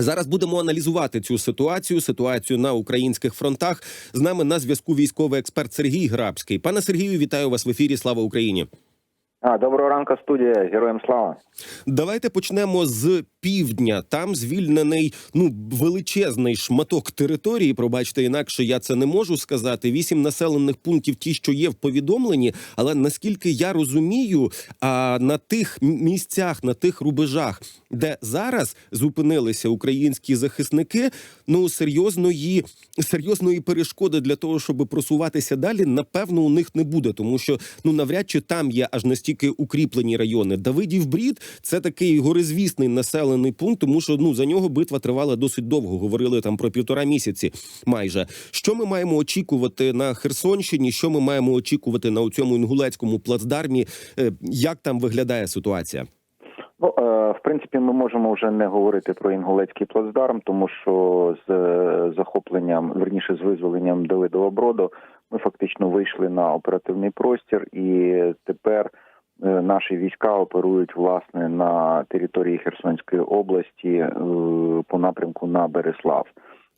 Зараз будемо аналізувати цю ситуацію, ситуацію на українських фронтах. З нами на зв'язку військовий експерт Сергій Грабський. Пане Сергію, вітаю вас в ефірі. Слава Україні. А, доброго ранку, студія. Героям слава. Давайте почнемо з півдня. Там звільнений ну величезний шматок території. Пробачте, інакше я це не можу сказати. Вісім населених пунктів, ті, що є в повідомленні. Але наскільки я розумію, а на тих місцях, на тих рубежах, де зараз зупинилися українські захисники, ну серйозної серйозної перешкоди для того, щоб просуватися далі, напевно, у них не буде, тому що ну навряд чи там є аж настільки укріплені райони. Давидів Брід це такий горизвісний населений пункт, тому що ну за нього битва тривала досить довго. Говорили там про півтора місяці. Майже що ми маємо очікувати на Херсонщині? Що ми маємо очікувати на цьому інгулецькому плацдармі? Е, Як там виглядає ситуація? Ну, е, в принципі, ми можемо вже не говорити про інгулецький плацдарм, тому що з е, захопленням, верніше з визволенням Давидова Броду, ми фактично вийшли на оперативний простір, і тепер наші війська оперують власне на території Херсонської області е, по напрямку на Береслав.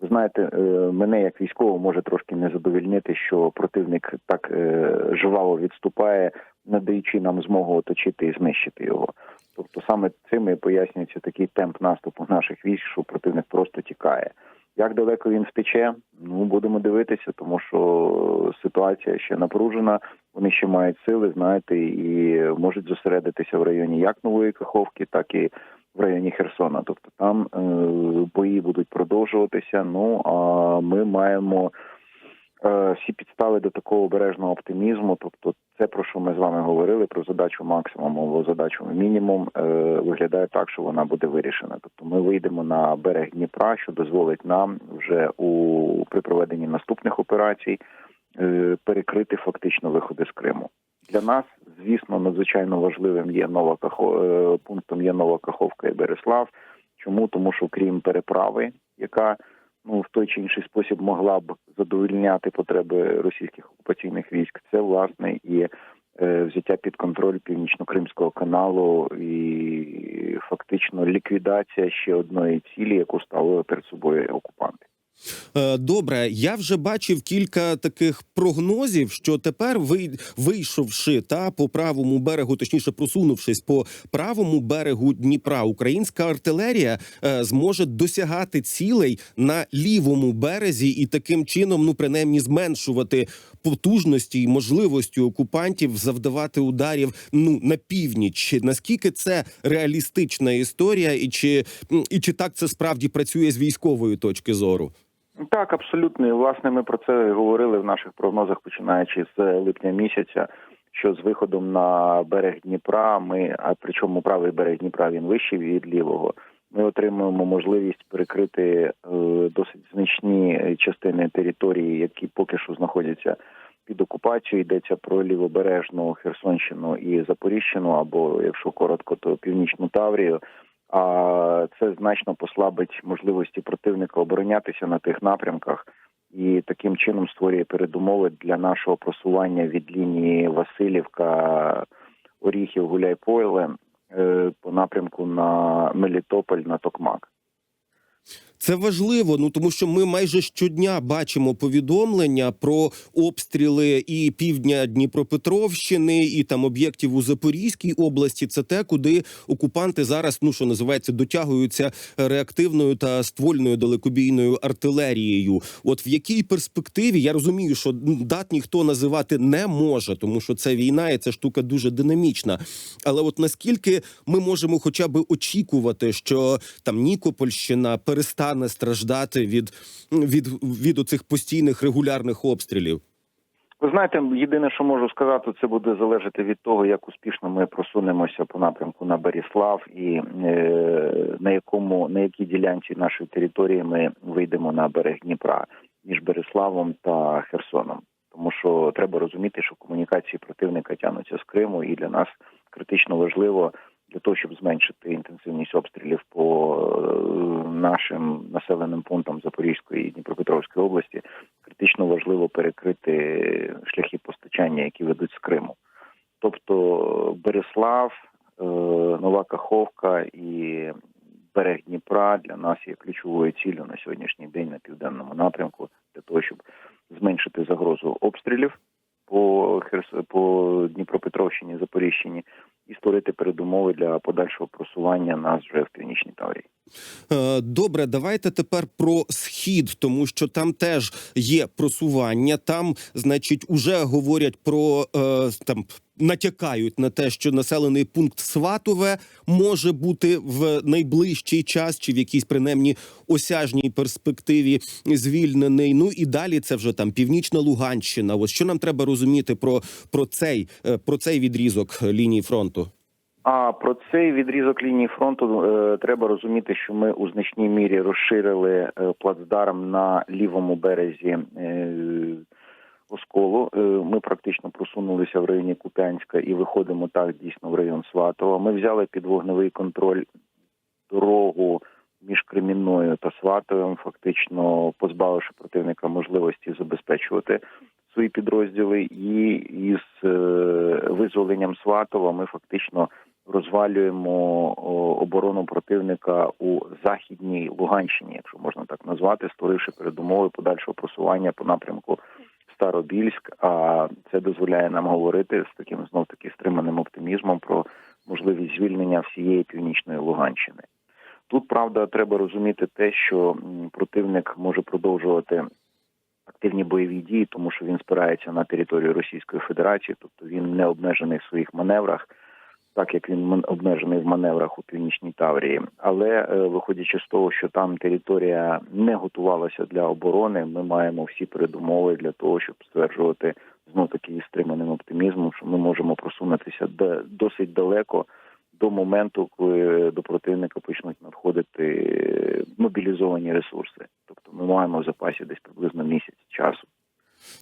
Знаєте, е, мене як військово може трошки не задовільнити, що противник так е, жваво відступає, надаючи нам змогу оточити і знищити його. Тобто саме цим і пояснюється такий темп наступу наших військ, що противник просто тікає. Як далеко він втече, ну будемо дивитися, тому що ситуація ще напружена. Вони ще мають сили, знаєте, і можуть зосередитися в районі як нової Каховки, так і в районі Херсона. Тобто там е, бої будуть продовжуватися. Ну а ми маємо всі підстави до такого обережного оптимізму. Тобто, це про що ми з вами говорили про задачу максимум або задачу мінімум. Е, виглядає так, що вона буде вирішена. Тобто, ми вийдемо на берег Дніпра, що дозволить нам вже у при проведенні наступних операцій е, перекрити фактично виходи з Криму. Для нас, звісно, надзвичайно важливим є нова е, пунктом є нова Каховка і Береслав. Чому? Тому що крім переправи, яка ну в той чи інший спосіб могла б задовольняти потреби російських окупаційних військ, це власне і е, взяття під контроль північно-кримського каналу і фактично ліквідація ще одної цілі, яку ставили перед собою окупанти. Е, Добре, я вже бачив кілька таких прогнозів, що тепер ви вийшовши та по правому берегу, точніше просунувшись по правому берегу Дніпра, українська артилерія е, зможе досягати цілей на лівому березі і таким чином, ну принаймні, зменшувати потужності і можливості окупантів завдавати ударів ну на північ. Наскільки це реалістична історія, і чи і чи так це справді працює з військової точки зору? Так, абсолютно. І власне ми про це говорили в наших прогнозах, починаючи з липня місяця. Що з виходом на берег Дніпра, ми, а причому правий берег Дніпра він вищий від лівого. Ми отримуємо можливість перекрити е, досить значні частини території, які поки що знаходяться під окупацією. Йдеться про лівобережну Херсонщину і Запоріжщину, або якщо коротко, то північну Таврію. А це значно послабить можливості противника оборонятися на тих напрямках, і таким чином створює передумови для нашого просування від лінії Васильівка, Оріхів, Гуляйполе е, по напрямку на Мелітополь на Токмак. Це важливо, ну тому що ми майже щодня бачимо повідомлення про обстріли і півдня Дніпропетровщини, і там об'єктів у Запорізькій області. Це те, куди окупанти зараз, ну що називається, дотягуються реактивною та ствольною далекобійною артилерією. От в якій перспективі я розумію, що ну, дат ніхто називати не може, тому що це війна, і ця штука дуже динамічна. Але от наскільки ми можемо хоча б очікувати, що там Нікопольщина перестане страждати від, від, від оцих постійних регулярних обстрілів? Ви знаєте, єдине, що можу сказати, це буде залежати від того, як успішно ми просунемося по напрямку на Беріслав і е, на якому на якій ділянці нашої території ми вийдемо на берег Дніпра між Береславом та Херсоном. Тому що треба розуміти, що комунікації противника тягнуться з Криму, і для нас критично важливо для того, щоб зменшити інтенсивність обстрілів по е, нашим населеним пунктам Запорізької і Дніпропетровської області, критично важливо перекрити шляхи постачання, які ведуть з Криму. Тобто Береслав, е, Нова Каховка і берег Дніпра для нас є ключовою ціллю на сьогоднішній день на південному напрямку для того, щоб зменшити загрозу обстрілів по по Дніпропетровщині, Запоріжчині і створити передумови для подальшого просування нас вже в північній Таврії. Е, Добре, давайте тепер про схід, тому що там теж є просування. Там, значить, уже говорять про е, там. Натякають на те, що населений пункт Сватове може бути в найближчий час чи в якійсь принаймні осяжній перспективі звільнений. Ну і далі це вже там північна Луганщина. Ось що нам треба розуміти про, про цей е, про цей відрізок лінії фронту. А про цей відрізок лінії фронту е, треба розуміти, що ми у значній мірі розширили е, плацдарм на лівому березі е, Осколу. Е, ми практично просунулися в районі Куп'янська і виходимо так дійсно в район Сватова. Ми взяли під вогневий контроль дорогу між Кремінною та Сватовим, фактично позбавивши противника можливості забезпечувати свої підрозділи, і із е, визволенням Сватова ми фактично розвалюємо оборону противника у західній Луганщині, якщо можна так назвати, створивши передумови подальшого просування по напрямку Старобільськ. А це дозволяє нам говорити з таким знов таки стриманим оптимізмом про можливість звільнення всієї північної Луганщини. Тут правда треба розуміти те, що противник може продовжувати активні бойові дії, тому що він спирається на територію Російської Федерації, тобто він не обмежений в своїх маневрах, так як він обмежений в маневрах у північній Таврії. Але е, виходячи з того, що там територія не готувалася для оборони, ми маємо всі передумови для того, щоб стверджувати знов таки стриманим оптимізмом, що ми можемо просунутися досить далеко до моменту, коли до противника почнуть надходити е, мобілізовані ресурси. Тобто ми маємо в запасі десь приблизно місяць часу.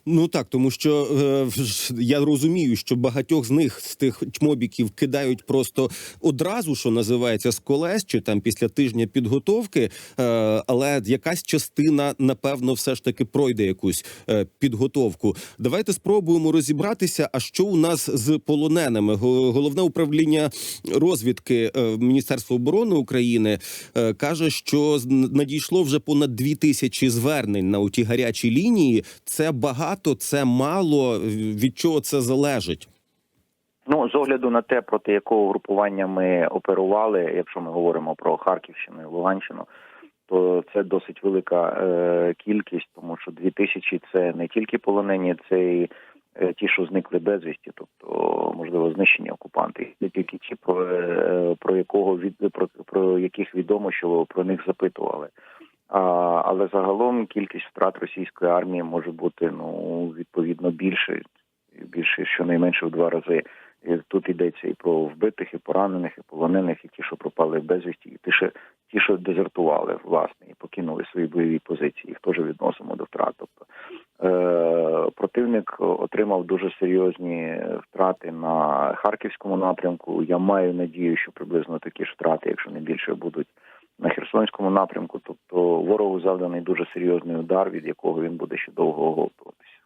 Ну так, тому що е, я розумію, що багатьох з них з тих чмобіків кидають просто одразу, що називається з колес, чи там після тижня підготовки. Е, але якась частина, напевно, все ж таки пройде якусь е, підготовку. Давайте спробуємо розібратися. А що у нас з полоненими? Головне управління розвідки е, Міністерства оборони України е, каже, що надійшло вже понад дві тисячі звернень на ті гарячі лінії. Це багато, це мало. Від чого це залежить? Ну з огляду на те, проти якого групування ми оперували, якщо ми говоримо про Харківщину і Луганщину, то це досить велика е, кількість, тому що дві тисячі це не тільки полонені, це і е, ті, що зникли безвісті, тобто можливо знищені окупанти, не тільки ті, про, е, про якого від про, про яких відомо, що про них запитували. Але загалом кількість втрат російської армії може бути ну відповідно більше, більше щонайменше в два рази. І тут йдеться і про вбитих, і поранених, і полонених, і ті, що пропали безвісті, і ті, що ті, що дезертували власне і покинули свої бойові позиції. Їх теж відносимо до втрат. Тобто е, противник отримав дуже серйозні втрати на харківському напрямку. Я маю надію, що приблизно такі ж втрати, якщо не більше, будуть на Херсонському напрямку. Тобто ворогу завданий дуже серйозний удар, від якого він буде ще довго оговтуватися.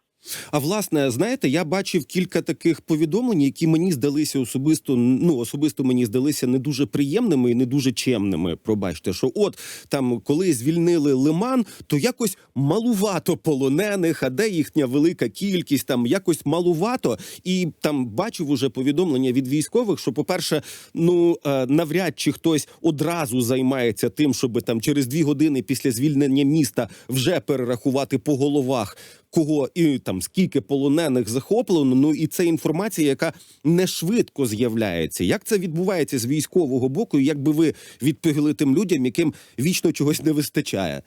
А власне, знаєте, я бачив кілька таких повідомлень, які мені здалися особисто. Ну особисто мені здалися не дуже приємними і не дуже чемними. Пробачте, що от там, коли звільнили лиман, то якось малувато полонених, а де їхня велика кількість, там якось малувато. І там бачив уже повідомлення від військових, що, по-перше, ну е, навряд чи хтось одразу займається тим, щоб там через дві години після звільнення міста вже перерахувати по головах кого і там скільки полонених захоплено. Ну і це інформація, яка не швидко з'являється. Як це відбувається з військового боку? і Як би ви відповіли тим людям, яким вічно чогось не вистачає?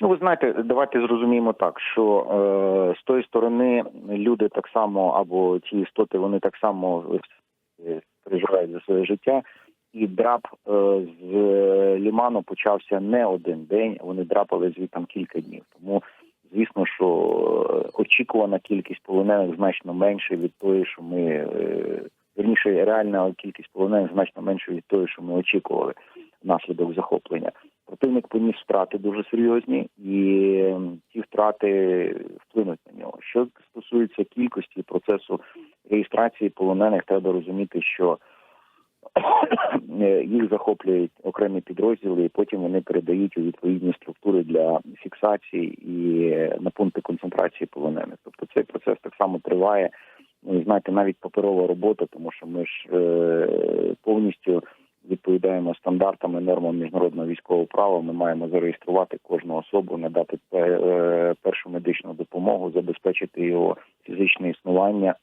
Ну, ви знаєте, давайте зрозуміємо так, що е, з тої сторони люди так само, або ті істоти, вони так само е, переживають за своє життя. І драп е, з ліману почався не один день, вони драпали звідти кілька днів. Тому звісно, що е, очікувана кількість полонених значно менше від тої, що ми е, верніше, реальна кількість полонених значно менше від тої, що ми очікували внаслідок захоплення. Противник поніс втрати дуже серйозні, і ем, ті втрати вплинуть на нього. Що стосується кількості процесу реєстрації полонених, треба розуміти, що їх захоплюють окремі підрозділи, і потім вони передають у відповідні структури для фіксації і е, на пункти концентрації полонених. Тобто цей процес так само триває. Ну, знаєте, навіть паперова робота, тому що ми ж е, повністю відповідаємо стандартам і нормам міжнародного військового права. Ми маємо зареєструвати кожну особу, надати е, першу медичну допомогу, забезпечити його фізичне існування.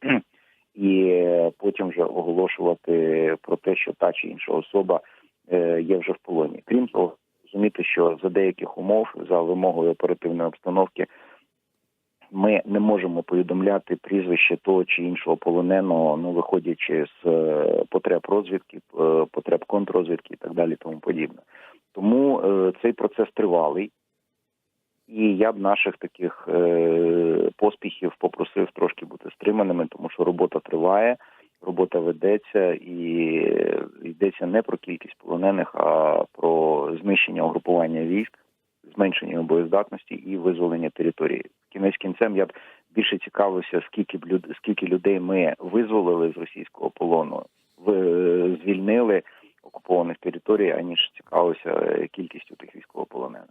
І е, потім вже оголошувати про те, що та чи інша особа е, є вже в полоні. Крім того, розуміти, що за деяких умов, за вимогою оперативної обстановки, ми не можемо повідомляти прізвище того чи іншого полоненого, ну виходячи з е, потреб розвідки, потреб контррозвідки і так далі, тому подібне. Тому е, цей процес тривалий, і я б наших таких е, поспіхів попросив трошки бути стриманими, тому що робота триває, робота ведеться і е, йдеться не про кількість полонених, а про знищення угрупування військ, зменшення боєздатності і визволення території. Кінець кінцем я б більше цікавився, скільки б люд... скільки людей ми визволили з російського полону, в... звільнили окупованих територій, аніж цікавився е, кількістю тих військовополонених.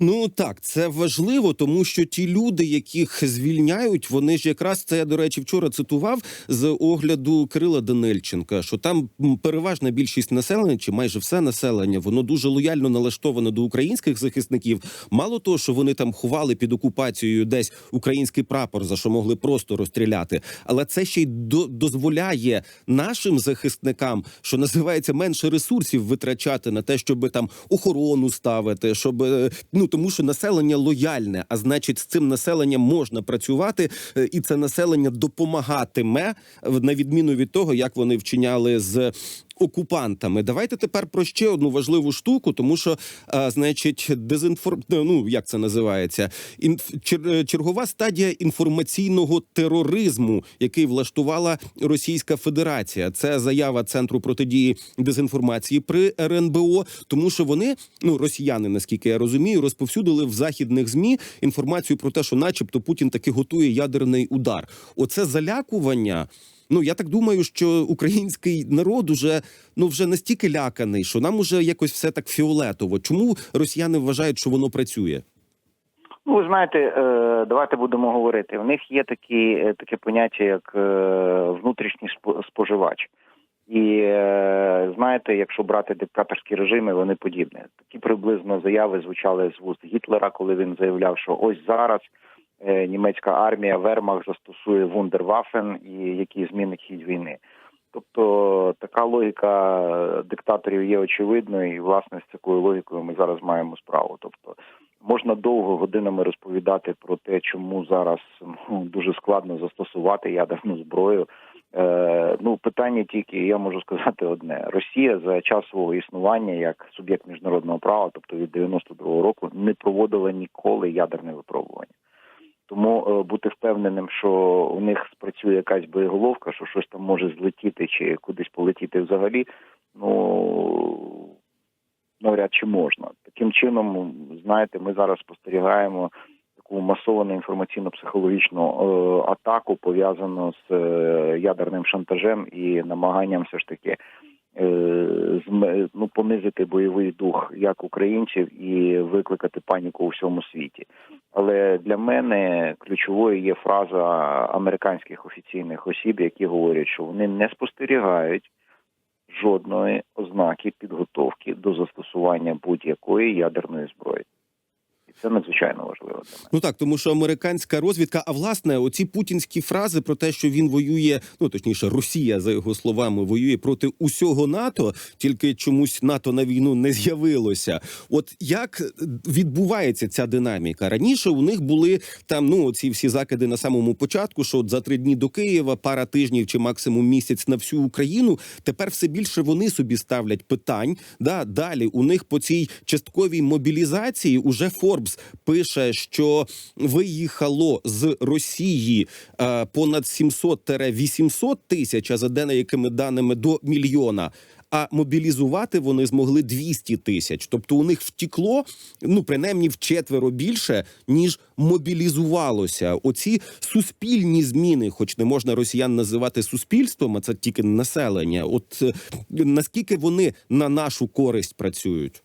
Ну так, це важливо, тому що ті люди, яких звільняють, вони ж якраз це я, до речі, вчора цитував з огляду Кирила Данильченка, що там переважна більшість населення, чи майже все населення, воно дуже лояльно налаштоване до українських захисників. Мало того, що вони там ховали під окупацією десь український прапор, за що могли просто розстріляти, але це ще й до, дозволяє нашим захисникам, що називається, менше ресурсів витрачати на те, щоб там охорону ставити, щоб е, ну тому, що населення лояльне, а значить, з цим населенням можна працювати, е, і це населення допомагатиме на відміну від того, як вони вчиняли з. Окупантами, давайте тепер про ще одну важливу штуку, тому що, а, значить, дезінформ... ну як це називається, Інф... чер... чергова стадія інформаційного тероризму, який влаштувала Російська Федерація. Це заява центру протидії дезінформації при РНБО, тому що вони, ну росіяни, наскільки я розумію, розповсюдили в західних змі інформацію про те, що, начебто, Путін таки готує ядерний удар. Оце залякування. Ну я так думаю, що український народ уже ну вже настільки ляканий, що нам уже якось все так фіолетово. Чому росіяни вважають, що воно працює? Ну, ви знаєте, е, давайте будемо говорити. У них є такі е, таке поняття, як е, внутрішній спо- споживач. І знаєте, якщо брати диктаторські режими, вони подібні. Такі приблизно заяви звучали з вуст Гітлера, коли він заявляв, що ось зараз німецька армія Вермах застосує вундервафен, і який змінить хід війни. Тобто така логіка диктаторів є очевидною, і власне з такою логікою ми зараз маємо справу. Тобто можна довго годинами розповідати про те, чому зараз ну, дуже складно застосувати ядерну зброю. Е, ну питання тільки я можу сказати одне: Росія за час свого існування як суб'єкт міжнародного права, тобто від 92-го року, не проводила ніколи ядерне випробування. Тому е, бути впевненим, що у них спрацює якась боєголовка, що щось там може злетіти чи кудись полетіти взагалі, ну навряд чи можна. Таким чином, знаєте, ми зараз спостерігаємо таку масовану інформаційно-психологічну е, атаку, пов'язану з е, ядерним шантажем і намаганням все ж таки ну, понизити бойовий дух як українців і викликати паніку у всьому світі. Але для мене ключовою є фраза американських офіційних осіб, які говорять, що вони не спостерігають жодної ознаки підготовки до застосування будь-якої ядерної зброї. Це надзвичайно важливо для мене. Ну так, тому що американська розвідка, а власне, оці путінські фрази про те, що він воює, ну точніше, Росія, за його словами, воює проти усього НАТО, тільки чомусь НАТО на війну не з'явилося. От як відбувається ця динаміка? Раніше у них були там ну ці всі закиди на самому початку, що от за три дні до Києва, пара тижнів чи максимум місяць на всю Україну. Тепер все більше вони собі ставлять питань. Да, далі у них по цій частковій мобілізації уже Форбс пише, що виїхало з Росії е, понад 700-800 тисяч, а за деякими даними до мільйона. а мобілізувати вони змогли 200 тисяч. Тобто у них втікло ну принаймні вчетверо більше ніж мобілізувалося. Оці суспільні зміни, хоч не можна росіян називати суспільством, а це тільки населення. От е, наскільки вони на нашу користь працюють?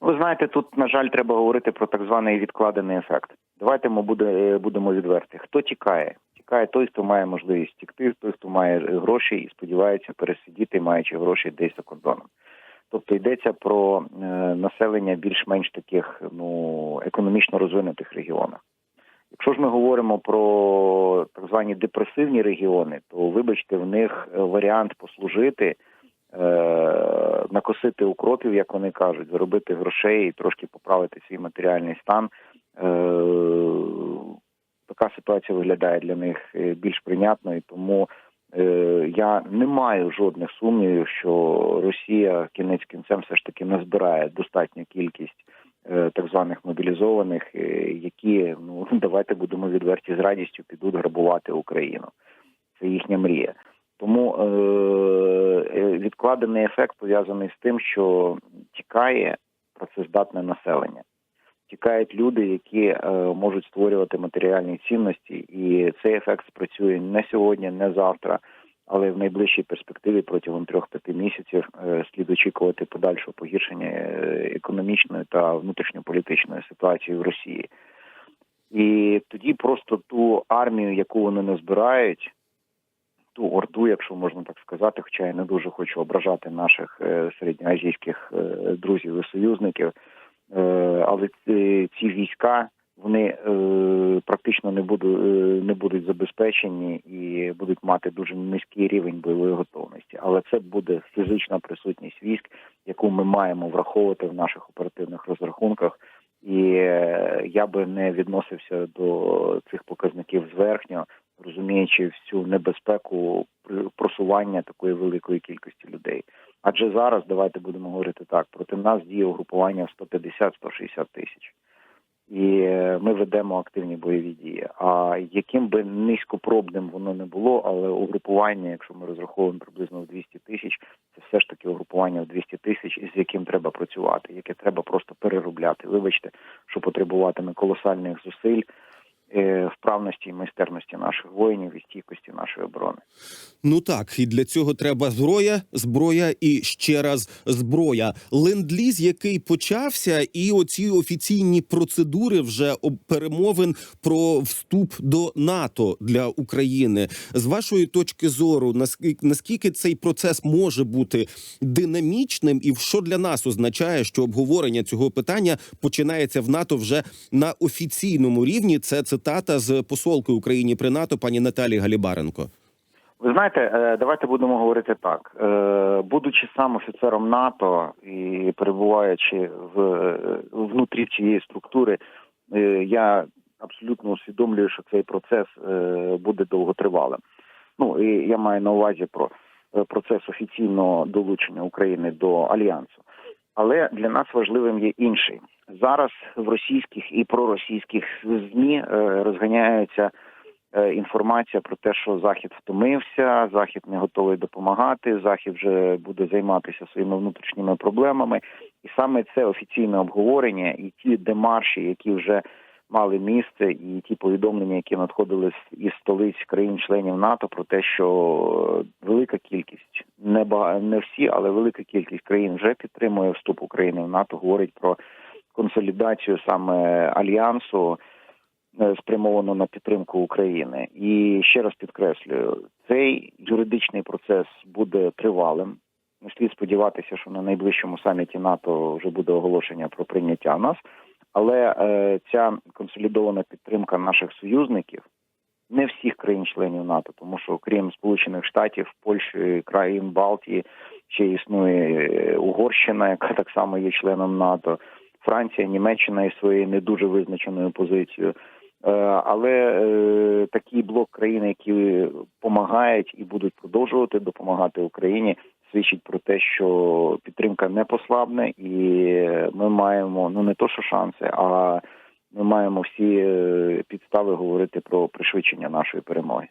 Ви знаєте, тут на жаль треба говорити про так званий відкладений ефект. Давайте ми буде, е, будемо відверті. Хто тікає? Тікає той, хто має можливість тікти, той, хто має е, гроші і сподівається пересидіти, маючи гроші десь за кордоном. Тобто йдеться про е, населення більш-менш таких ну економічно розвинутих регіонах. Якщо ж ми говоримо про так звані депресивні регіони, то вибачте, в них е, варіант послужити, накосити укропів, як вони кажуть, заробити грошей і трошки поправити свій матеріальний стан. Е, така ситуація виглядає для них е, більш прийнятною, тому е, я не маю жодних сумнівів, що Росія кінець кінцем все ж таки назбирає достатню кількість так званих мобілізованих, які ну давайте будемо відверті з радістю підуть грабувати Україну. Це їхня мрія. Тому е, е, відкладений ефект пов'язаний з тим, що тікає працездатне населення. Тікають люди, які е, можуть створювати матеріальні цінності, і цей ефект спрацює не сьогодні, не завтра, але в найближчій перспективі протягом трьох-п'яти місяців е, слід очікувати подальшого погіршення е, економічної та внутрішньополітичної ситуації в Росії. І тоді просто ту армію, яку вони не збирають, ту орду, якщо можна так сказати, хоча я не дуже хочу ображати наших е, середньоазійських е, друзів і союзників. Е, але ці, війська вони практично не будуть не будуть забезпечені і будуть мати дуже низький рівень бойової готовності. Але це буде фізична присутність військ, яку ми маємо враховувати в наших оперативних розрахунках. І я би не відносився до цих показників зверхньо, розуміючи всю небезпеку просування такої великої кількості людей. Адже зараз давайте будемо говорити так: проти нас діє угрупування 150-160 тисяч, і е, ми ведемо активні бойові дії. А яким би низькопробним воно не було, але угрупування, якщо ми розраховуємо приблизно в 200 тисяч, це все ж таки угрупування в 200 тисяч, з яким треба працювати, яке треба просто переробляти. Вибачте, що потребуватиме колосальних зусиль. Е, Вправності і майстерності наших воїнів і стійкості нашої оборони. Ну так, і для цього треба зброя, зброя і ще раз зброя. Ленд-ліз, який почався, і оці офіційні процедури вже перемовин про вступ до НАТО для України. З вашої точки зору, наскільки, наскільки цей процес може бути динамічним, і що для нас означає, що обговорення цього питання починається в НАТО вже на офіційному рівні? Це Це цитата з посолки Україні при НАТО пані Наталі Галібаренко. Ви знаєте, е, давайте будемо говорити так. Е, Будучи сам офіцером НАТО і перебуваючи в е, внутрі цієї структури, я абсолютно усвідомлюю, що цей процес буде довготривалим. Ну і я маю на увазі про процес офіційного долучення України до альянсу. Але для нас важливим є інший зараз в російських і проросійських змі е, розганяються е, інформація про те, що захід втомився, захід не готовий допомагати, захід вже буде займатися своїми внутрішніми проблемами, і саме це офіційне обговорення і ті демарші, які вже мали місце, і ті повідомлення, які надходили із столиць країн-членів НАТО, про те, що велика кількість не не всі, але велика кількість країн вже підтримує вступ України в НАТО, говорить про консолідацію саме альянсу е, спрямовано на підтримку України. І ще раз підкреслюю, цей юридичний процес буде тривалим. Не слід сподіватися, що на найближчому саміті НАТО вже буде оголошення про прийняття нас. Але е, ця консолідована підтримка наших союзників, не всіх країн-членів НАТО, тому що крім Сполучених Штатів, Польщі, країн Балтії, ще існує е, Угорщина, яка так само є членом НАТО. Франція, Німеччина із своєю не дуже визначеною позицією. Е, Але е, такий блок країн, які допомагають і будуть продовжувати допомагати Україні, свідчить про те, що підтримка не послабне, і ми маємо ну не то, що шанси, а ми маємо всі е, підстави говорити про пришвидшення нашої перемоги.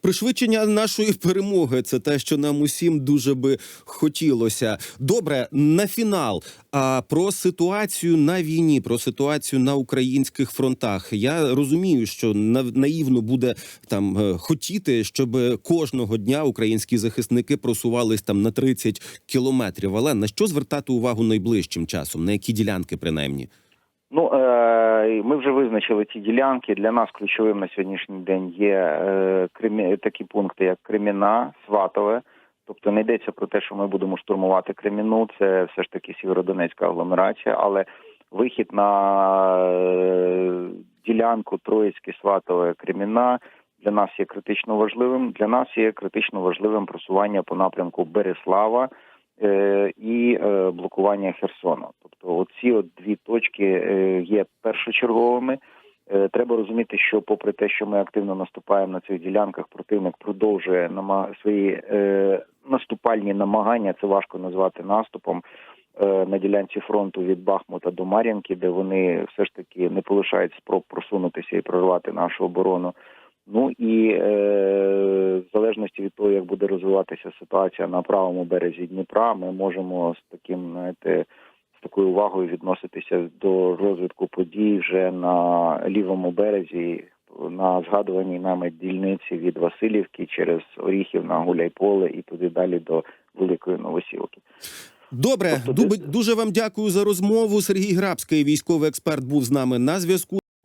Пришвидшення нашої перемоги це те, що нам усім дуже би хотілося. Добре, на фінал. А про ситуацію на війні, про ситуацію на українських фронтах. Я розумію, що наївно буде там е, хотіти, щоб кожного дня українські захисники просувались там на 30 кілометрів. Але на що звертати увагу найближчим часом? На які ділянки, принаймні? Ну е, ми вже визначили ті ділянки. Для нас ключовим на сьогоднішній день є е, такі пункти, як Креміна, Сватове. Тобто не йдеться про те, що ми будемо штурмувати Креміну. Це все ж таки Сєвєродонецька агломерація, але вихід на е, ділянку Троїцьке, Сватове, Креміна для нас є критично важливим. Для нас є критично важливим просування по напрямку Береслава і е, блокування Херсону. Тобто, оці от дві точки е, є першочерговими. Е, Треба розуміти, що попри те, що ми активно наступаємо на цих ділянках, противник продовжує свої е, наступальні намагання. Це важко назвати наступом е, на ділянці фронту від Бахмута до Мар'їнки, де вони все ж таки не полишають спроб просунутися і прорвати нашу оборону. Ну і е, в залежності від того, як буде розвиватися ситуація на правому березі Дніпра, ми можемо з таким знаєте, з такою увагою відноситися до розвитку подій вже на лівому березі, на згадуваній нами дільниці від Васильівки через Оріхів на Гуляйполе і туди далі до Великої Новосілки. Добре, Тобто дуже вам дякую за розмову. Сергій Грабський, військовий експерт, був з нами на зв'язку.